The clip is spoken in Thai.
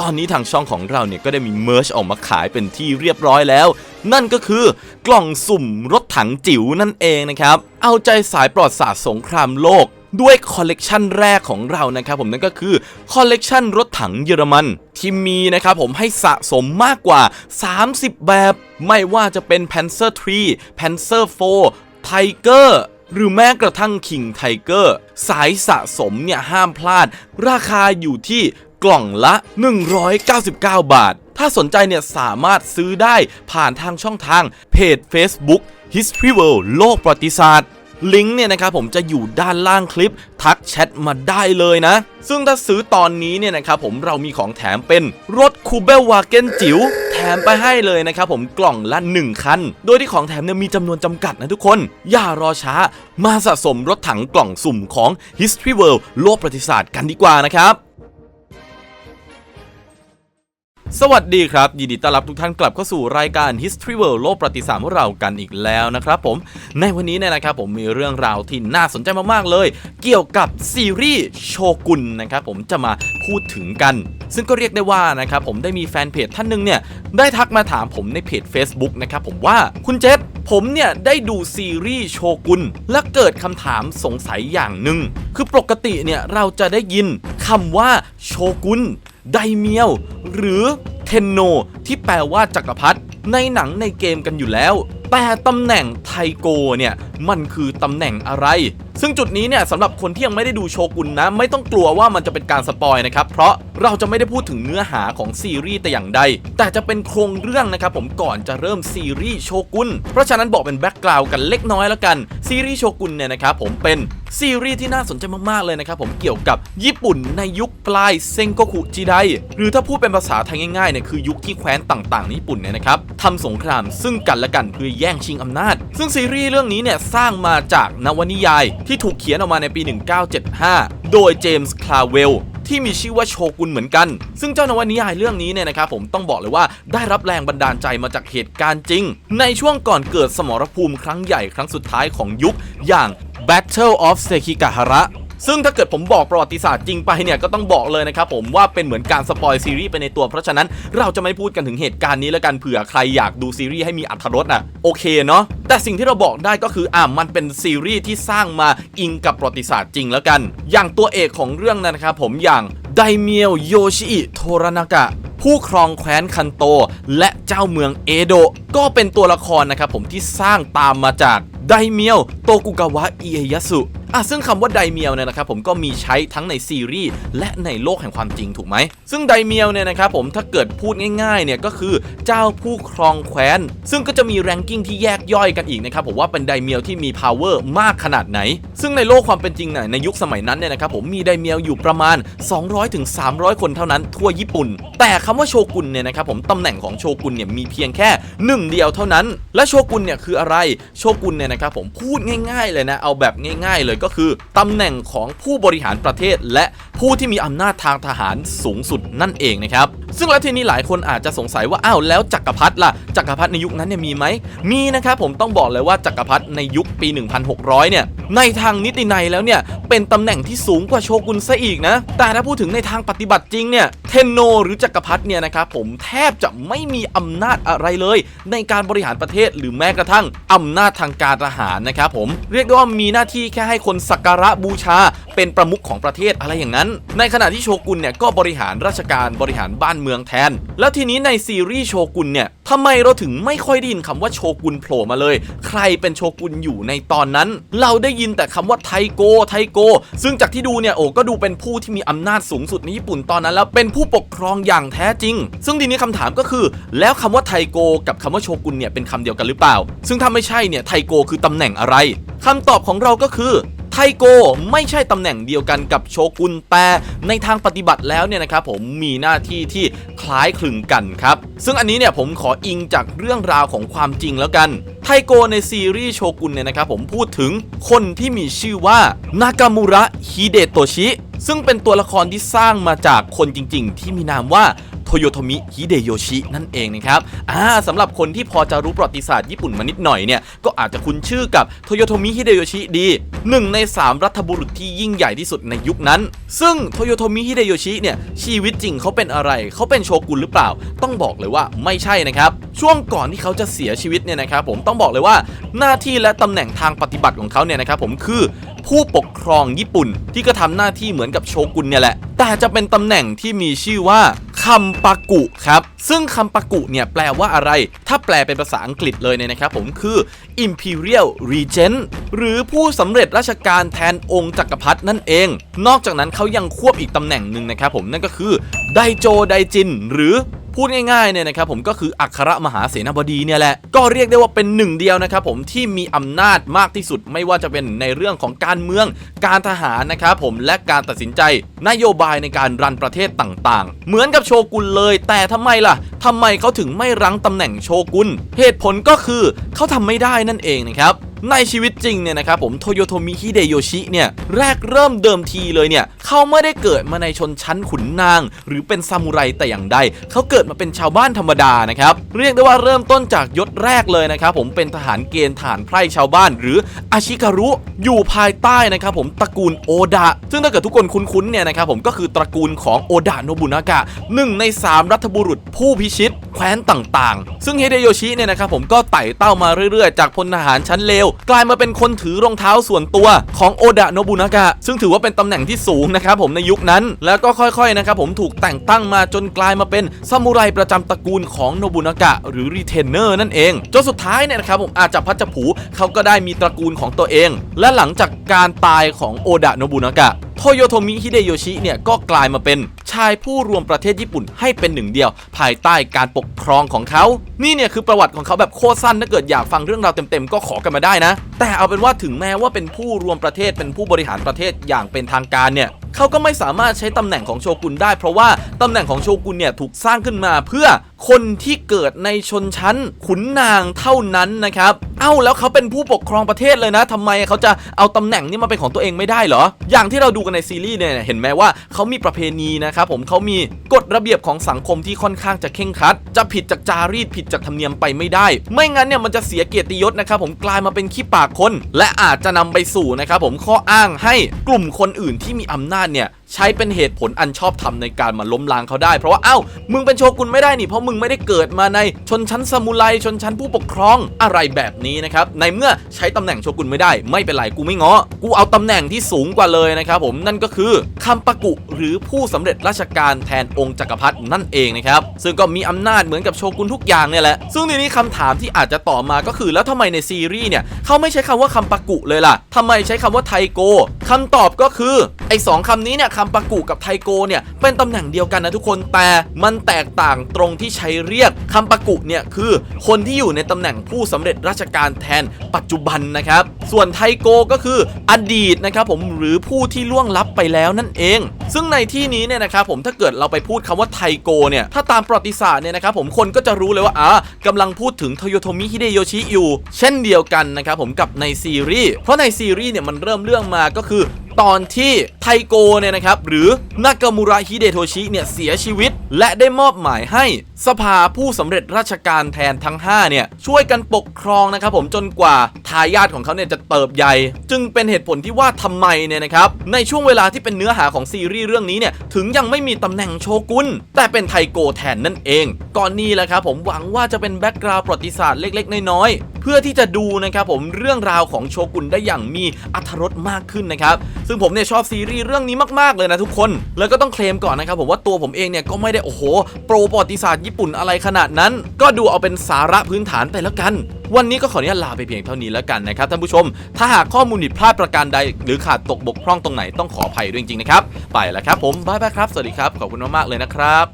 ตอนนี้ทางช่องของเราเนี่ยก็ได้มีเมอร์ชออกมาขายเป็นที่เรียบร้อยแล้ว นั่นก็คือกล่องสุ่มรถถังจิ๋วนั่นเองนะครับ เอาใจสายปลอดศาสตร์สงครามโลกด้วยคอลเลกชันแรกของเรานะครับผมนั่นก็คือคอลเลกชันรถถังเยอรมันที่มีนะครับผมให้สะสมมากกว่า 30 แบบ ไม่ว่าจะเป็น Panzer 3 Panzer 4 Tiger หรือแม้กระทั่ง King Tiger สายสะสมเนี่ยห้ามพลาด ราคาอยู่ที่ กล่องละ 199 บาท ถ้าสนใจเนี่ยสามารถซื้อได้ผ่านทางช่องทางเพจ Facebook History World โลกประวัติศาสตร์ลิงก์เนี่ยนะครับผมจะอยู่ด้านล่างคลิป ทักแชทมาได้เลยนะ ซึ่งถ้าซื้อตอนนี้เนี่ยนะครับผมเรามีของแถมเป็นรถคูเบลวาเกนจิ๋วแถมไปให้เลยนะครับผมกล่องละ 1 คัน โดยที่ของแถมเนี่ยมีจำนวนจำกัดนะทุกคน อย่ารอช้า มาสะสมรถถังกล่องสุ่มของ History World โลกประวัติศาสตร์กันดีกว่านะครับ สวัสดีครับ ยินดีต้อนรับทุกท่านกลับเข้าสู่รายการ History World โลกประวัติศาสตร์ของเรากันอีกแล้วนะครับผมในวันนี้เนี่ยนะครับผมมีเรื่องราวที่น่าสนใจมากๆเลย เกี่ยวกับซีรีส์โชกุนนะครับผมจะมาพูดถึงกัน ซึ่งก็เรียกได้ว่านะครับผมได้มีแฟนเพจท่านหนึงเนี่ยได้ทักมาถามผมในเพจ Facebook นะครับผมว่าคุณเจษผมเนี่ยได้ดูซีรีส์โชกุนและเกิดคำถามสงสัยอย่างหนึ่งคือปกติเนี่ยเราจะได้ยินคำว่าโชกุน ไดเมียว หรือเทนโน ที่แปลว่าจักรพรรดิในหนังในเกมกันอยู่แล้ว แต่ตำแหน่งไทโกเนี่ย มันคือตำแหน่งอะไร ซึ่งจุดนี้เนี่ยสำหรับคนที่ยังไม่ได้ดูโชกุนนะ ไม่ต้องกลัวว่ามันจะเป็นการสปอยนะครับ เพราะเราจะไม่ได้พูดถึงเนื้อหาของซีรีส์แต่อย่างใด แต่จะเป็นโครงเรื่องนะครับผมก่อนจะเริ่มซีรีส์โชกุนเพราะฉะนั้นบอกเป็นแบ็กกราวด์กันเล็กน้อยแล้วกันซีรีส์โชกุนเนี่ยนะครับผมเป็นซีรีส์ที่น่าสนใจมากๆเลยนะครับผมเกี่ยวกับญี่ปุ่นในยุคปลายเซงโกคุจิไดหรือถ้าพูดเป็นภาษาไทยง่ายๆเนี่ยคือยุคที่แคว้นต่างๆในญี่ปุ่นเนี่ยนะครับทำสงครามซึ่งกันและกันเพื่อแย่งชิงอำนาจ ซึ่งซีรีส์เรื่องนี้เนี่ยสร้างมาจากนวนิยายที่ถูกเขียนออกมาในปี 1975 โดยเจมส์ คลาเวลที่มีชื่อว่าโชกุนเหมือนกัน ซึ่งเจ้านวนิยายเรื่องนี้เนี่ยนะครับผมต้องบอกเลยว่าได้รับแรงบันดาลใจมาจากเหตุการณ์จริง ในช่วงก่อนเกิดสมรภูมิครั้งใหญ่ครั้งสุดท้ายของยุคอย่าง Battle of Sekigahara ซึ่งถ้าเกิดผมบอกประวัติศาสตร์จริงไปเนี่ยก็ต้องบอกเลยนะครับผมว่าเป็นเหมือนการสปอยซีรีส์ไปในตัวเพราะฉะนั้นเราจะไม่พูดกันถึงเหตุการณ์นี้แล้วกันเผื่อใครอยากดูซีรีส์ให้มีอัธรสอะโอเคเนาะแต่สิ่งที่เราบอกได้ก็คืออะมันเป็นซีรีส์ที่สร้างมาอิงกับประวัติศาสตร์จริงแล้วกัน อย่างตัวเอกของเรื่องนะครับผมอย่างไดเมียวโยชิอิโทรนากะผู้ครองแคว้นคันโต และเจ้าเมืองเอโดะก็เป็นตัวละครนะครับผมที่สร้างตามมาจากไดเมียวโตกุกาวะอิเอยาสุ อะซึ่งคำว่าไดเมียวเนี่ยนะครับผมก็มีใช้ทั้งในซีรีส์และในโลกแห่งความจริงถูกไหม ซึ่งไดเมียวเนี่ยนะครับผมถ้าเกิดพูดง่ายๆเนี่ยก็คือเจ้าผู้ครองแคว้น ซึ่งก็จะมีแรงกิ้งที่แยกย่อยกันอีกนะครับผมว่าเป็นไดเมียวที่มี power มากขนาดไหน ซึ่งในโลกความเป็นจริงเนี่ยในยุคสมัยนั้นเนี่ยนะครับผมมีไดเมียวอยู่ประมาณ 200-300ถึงคนเท่านั้นทั่วญี่ปุ่น แต่คำว่าโชกุนเนี่ยนะครับผมตำแหน่งของโชกุนเนี่ยมีเพียงแค่หนึ่งเดียวเท่านั้น และโชกุนเนี่ยคืออะไรโชกุนเนี่ยนะครับผมพูดง่าย ๆ เลยนะเอาแบบง่าย ๆ เลยก็คือตำแหน่งของผู้บริหารประเทศ และผู้ที่มีอำนาจทางทหารสูงสุดนั่นเองนะครับ ซึ่งแล้วทีนี้หลายคนอาจจะสงสัยว่าอ้าวแล้วจักรพรรดิล่ะจักรพรรดิในยุคนั้นเนี่ยมีไหมมีนะครับผมต้องบอกเลยว่าจักรพรรดิในยุคปี 1600 เนี่ยในทางนิตินัยแล้วเนี่ยเป็นตำแหน่งที่สูงกว่าโชกุนซะอีกนะแต่ถ้าพูดถึงในทางปฏิบัติจริงเนี่ยเทนโนหรือจักรพรรดิเนี่ยนะครับผมแทบจะไม่มีอำนาจอะไรเลย ในการบริหารประเทศหรือแม้กระทั่งอำนาจทางการทหารนะครับผมเรียกได้ว่ามีหน้าที่แค่ให้คนสักการะบูชา เป็นประมุขของประเทศอะไรอย่างนั้น ในขณะที่โชกุนเนี่ยก็บริหารราชการบริหารบ้านเมืองแทน แล้วทีนี้ในซีรีส์โชกุนเนี่ยทำไมเราถึงไม่ค่อยได้ยินคำว่าโชกุนโผล่มาเลย ใครเป็นโชกุนอยู่ในตอนนั้น เราได้ยินแต่คำว่าไทโกไทโก ซึ่งจากที่ดูเนี่ยโอ้ก็ดูเป็นผู้ที่มีอำนาจสูงสุดในญี่ปุ่นตอนนั้น แล้วเป็นผู้ปกครองอย่างแท้จริง ซึ่งทีนี้คำถามก็คือ แล้วคำว่าไทโก กับคำว่าโชกุนเนี่ยเป็นคำเดียวกันหรือเปล่า ซึ่งถ้าไม่ใช่เนี่ยไทโกคือตำแหน่งอะไรคำตอบของเราก็คือ ไทโกไม่ใช่ตำแหน่งเดียวกันกับโชกุนแต่ในทางปฏิบัติแล้วเนี่ยนะครับผมมีหน้าที่ที่คล้ายคลึงกันครับ ซึ่งอันนี้เนี่ยผมขออิงจากเรื่องราวของความจริงแล้วกัน ไทโกในซีรีส์โชกุนเนี่ยนะครับผมพูดถึงคนที่มีชื่อว่านากามูระฮิเดโตชิซึ่งเป็นตัวละครที่สร้างมาจากคนจริง ๆ ที่มีนามว่า โทโยโทมิฮิเดโยชินั่นเองนะครับอ่าสำหรับคนที่พอจะรู้ประวัติศาสตร์ญี่ปุ่นมานิดหน่อยเนี่ยก็อาจจะคุ้นชื่อกับโตโยโทมิฮิเดโยชิดีหนึ่งใน 3 รัฐบุรุษที่ยิ่งใหญ่ที่สุดในยุคนั้น ซึ่งโตโยโทมิฮิเดโยชิเนี่ยชีวิตจริงเขาเป็นอะไรเขาเป็นโชกุนหรือเปล่า ต้องบอกเลยว่าไม่ใช่นะครับช่วงก่อนที่เขาจะเสียชีวิตเนี่ยนะครับผมต้องบอกเลยว่าหน้าที่และตำแหน่งทางปฏิบัติของเขาเนี่ยนะครับผมคือผู้ปกครองญี่ปุ่นที่ก็ทำหน้าที่เหมือนกับโชกุนเนี่ยแหละ แต่จะเป็นตำแหน่งที่มีชื่อว่า คัมปากุครับ ซึ่งคัมปากุเนี่ยแปลว่าอะไร ถ้าแปลเป็นภาษาอังกฤษเลยเนี่ยนะครับผมคือ Imperial Regent หรือผู้สำเร็จราชการแทนองค์จักรพรรดินั่นเอง นอกจากนั้นเขายังควบอีกตำแหน่งหนึ่งนะครับผมนั่นก็คือไดโจไดจิน หรือ พูดง่ายๆเนี่ยนะครับผมก็คืออัครมหาเสนาบดีเนี่ยแหละก็เรียกได้ว่าเป็นหนึ่งเดียวนะครับผมที่มีอำนาจมากที่สุดไม่ว่าจะเป็นในเรื่องของการเมือง การทหารนะครับผมและการตัดสินใจ นโยบายในการรันประเทศต่างๆ เหมือนกับโชกุนเลย แต่ทำไมล่ะทำไมเขาถึงไม่รั้งตำแหน่งโชกุนเหตุผลก็คือเขาทำไม่ได้นั่นเองนะครับ ในชีวิตจริงเนี่ยนะครับผมโตโยโทมิฮิเดโยชิเนี่ยแรกเริ่มเดิมทีเลยเนี่ยเขาไม่ได้เกิดมาในชนชั้นขุนนาง หรือเป็นซามูไรแต่อย่างใดเขาเกิดมาเป็นชาวบ้านธรรมดานะครับเรียกได้ว่าเริ่มต้นจากยศแรกเลยนะครับผมเป็นทหารเกณฑ์ฐานไพร่ชาวบ้าน หรืออาชิการุอยู่ภายใต้นะครับผมตระกูลโอดะซึ่งถ้าเกิดทุกคนคุ้นๆเนี่ยนะครับผมก็คือตระกูลของโอดะโนบุนากะหนึ่งในสามรัฐบุรุษผู้พิชิต ว้นต่างๆ ซึ่งเฮเดโยชิเนี่ยนะครับผมก็ไต่เต้ามาเรื่อยๆ จากพลทหารชั้นเลว กลายมาเป็นคนถือรองเท้าส่วนตัวของโอดะโนบุนากะ ซึ่งถือว่าเป็นตำแหน่งที่สูงนะครับผมในยุคนั้น แล้วก็ค่อยๆนะครับผมถูกแต่งตั้งมาจนกลายมาเป็นซามูไรประจำตระกูลของโนบุนากะ หรือรีเทนเนอร์นั่นเอง จนสุดท้ายเนี่ยนะครับผมอาจจะพัดจะผูเขาก็ได้มีตระกูลของตัวเอง และหลังจากการตายของโอดะโนบุนากะ โตโยโทมิฮิเดโยชิเนี่ยก็กลายมาเป็นชายผู้รวมประเทศญี่ปุ่นให้เป็นหนึ่งเดียว ภายใต้การปกครองของเขา นี่เนี่ยคือประวัติของเขาแบบโคตรสั้นถ้าเกิดอยากฟังเรื่องราวเต็มๆก็ขอกันมาได้นะ แต่เอาเป็นว่าถึงแม้ว่าเป็นผู้รวมประเทศเป็นผู้บริหารประเทศอย่างเป็นทางการเนี่ยเขาก็ไม่สามารถใช้ตำแหน่งของโชกุนได้ เพราะว่าตำแหน่งของโชกุนเนี่ยถูกสร้างขึ้นมาเพื่อคนที่เกิดในชนชั้นขุนนางเท่านั้นนะครับ เอ้าแล้วเขาเป็นผู้ปกครองประเทศเลยนะทำไมเขาจะเอาตำแหน่งนี้มาเป็นของตัวเองไม่ได้เหรอ อย่างที่เราดูกันในซีรีส์เนี่ยเห็นไหมว่าเขามีประเพณีนะครับผมเขามีกฎระเบียบของสังคมที่ค่อนข้างจะเข่งคัด จะผิดจากจารีตผิดจากธรรมเนียมไปไม่ได้ ไม่งั้นเนี่ยมันจะเสียเกียรติยศนะครับผมกลายมาเป็นขี้ปากคน และอาจจะนำไปสู่นะครับผมข้ออ้างให้กลุ่มคนอื่นที่มีอำนาจเนี่ย ใช้เป็นเหตุผลอันชอบธรรมในการมาล้มล้างเขาได้ เพราะว่าเอ้า มึงเป็นโชกุนไม่ได้นี่เพราะมึงไม่ได้เกิดมาในชนชั้นซามูไรชนชั้นผู้ปกครองอะไรแบบนี้นะครับในเมื่อใช้ตำแหน่งโชกุนไม่ได้ไม่เป็นไรกูไม่ง้อกูเอาตำแหน่งที่สูงกว่าเลยนะครับผมนั่นก็คือคัมปะกุหรือผู้สำเร็จราชการแทนองค์จักรพรรดินั่นเองนะครับซึ่งก็มีอำนาจเหมือนกับโชกุนทุกอย่างเนี่ยแหละซึ่งทีนี้คำถามที่อาจจะต่อมาก็คือแล้วทำไมในซีรีส์เนี่ยเขาไม่ใช้คำว่าคัมปะกุเลยล่ะทำไมใช้คำว่าไทโกคำตอบก็คือไอ้สองคำนี้เนี่ยคัมปะกุกับไทโกเนี่ยเป็นตำแหน่งเดียวกันนะทุกคนแต่มันแตกต่างตรงที่ใช้เรียกคัมปะกุเนี่ยคือคนที่อยู่ในตำแหน่งผู้สำเร็จราชการแทนปัจจุบันนะครับ ส่วนไทโกก็คืออดีตนะครับผมหรือผู้ที่ล่วงลับไปแล้วนั่นเอง ซึ่งในที่นี้เนี่ยนะครับผมถ้าเกิดเราไปพูดคำว่าไทโกเนี่ยถ้าตามประวัติศาสตร์เนี่ยนะครับผมคนก็จะรู้เลยว่าอ่ากำลังพูดถึงโตโยโทมิฮิเดโยชิอยู่เช่นเดียวกันนะครับผมกับในซีรีส์เพราะในซีรีส์เนี่ยมันเริ่มเรื่องมาก็คือ ตอนที่ไทโกเนี่ยนะครับ หรือนากามูระฮิเดโทชิเนี่ยเสียชีวิต และได้มอบหมายให้สภาผู้สำเร็จราชการแทนทั้ง 5 เนี่ย ช่วยกันปกครองนะครับผมจนกว่าทายาทของเขาเนี่ยจะเติบใหญ่ จึงเป็นเหตุผลที่ว่าทำไมเนี่ยนะครับ ในช่วงเวลาที่เป็นเนื้อหาของซีรีส์เรื่องนี้เนี่ย ถึงยังไม่มีตำแหน่งโชกุนแต่เป็นไทโกแทนนั่นเอง ก่อนนี้แหละครับผมหวังว่าจะเป็นแบ็กกราวด์ประวัติศาสตร์เล็ก ๆ น้อยๆเพื่อที่จะดูนะครับผมเรื่องราวของโชกุนได้อย่างมีอรรถรสมากขึ้นนะครับซึ่งผมเนี่ยชอบซีรีส์เรื่องนี้มากๆเลยนะทุกคน แล้วก็ต้องเคลมก่อนนะครับผมว่าตัวผมเองเนี่ยก็ไม่ได้โอ้โหโปรประวัติศาสตร์ญี่ปุ่นอะไรขนาดนั้น ก็ดูเอาเป็นสาระพื้นฐานไปแล้วกัน วันนี้ก็ขออนุญาตลาไปเพียงเท่านี้แล้วกันนะครับท่านผู้ชม ถ้าหากข้อมูลผิดพลาดประการใด หรือขาดตกบกพร่องตรงไหนต้องขออภัยด้วยจริงๆนะครับไปแล้วครับผมบายบายครับสวัสดีครับขอบคุณมากๆเลยนะครับ